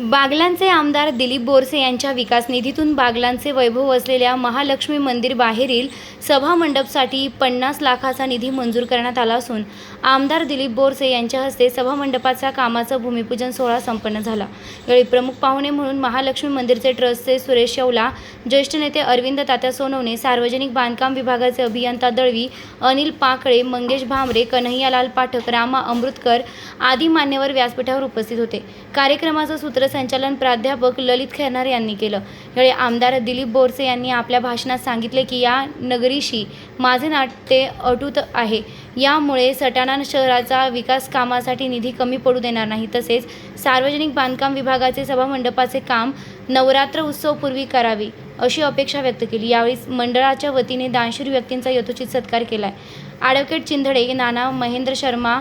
बागलांचे आमदार दिलीप बोरसे यांच्या विकास निधीतून बागलांचे वैभव असलेल्या महालक्ष्मी मंदिर बाहेरील सभामंडपसाठी पन्नास लाखाचा निधी मंजूर करण्यात आला असून आमदार दिलीप बोरसे यांच्या हस्ते सभामंडपाच्या कामाचा कामाचं भूमिपूजन सोहळा संपन्न झाला. यावेळी प्रमुख पाहुणे म्हणून महालक्ष्मी मंदिरचे ट्रस्टचे सुरेश शेवला ज्येष्ठ नेते अरविंद तात्या सोनवणे सार्वजनिक बांधकाम विभागाचे अभियंता दळवी अनिल पाकळे मंगेश भामरे कन्हैयालाल पाठक रामा अमृतकर आदी मान्यवर व्यासपीठावर उपस्थित होते. कार्यक्रमाचं सूत्र संचालन प्राध्यापक ललित खैरनार यांनी केलं. यावेळी आमदार दिलीप बोरसे यांनी आपल्या भाषणात सांगितले की या नगरीशी माझे नाट्य अटूट आहे. यामुळे सटाणा शहराचा विकास कामासाठी निधी कमी पडू देणार नाही. तसेच सार्वजनिक बांधकाम विभागाचे सभामंडपाचे काम नवरात्र उत्सवपूर्वी करावी अशी अपेक्षा व्यक्त केली. यावेळी मंडळाच्या वतीने दानशूर व्यक्तींचा यथोचित सत्कार केला आहे ॲडव्होकेट चिंधडे नाना महेंद्र शर्मा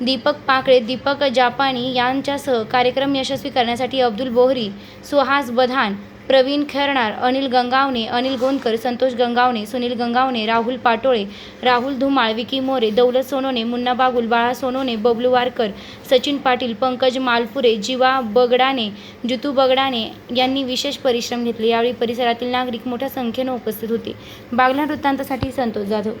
दीपक पाकळे दीपक जापानी यांच्यासह कार्यक्रम यशस्वी करण्यासाठी अब्दुल बोहरी सुहास बधान प्रवीण खेरणार अनिल गंगावणे अनिल गोंदकर संतोष गंगावणे सुनील गंगावणे राहुल पाटोळे राहुल धुमाळ विकी मोरे दौलत सोनोने मुन्ना बागुल बाळा सोनोने बबलू वारकर सचिन पाटील पंकज मालपुरे जीवा बगडाने जितू बगडाने यांनी विशेष परिश्रम घेतले. यावेळी परिसरातील नागरिक मोठ्या संख्येनं उपस्थित होते. बागला वृत्तांतासाठी संतोष जाधव.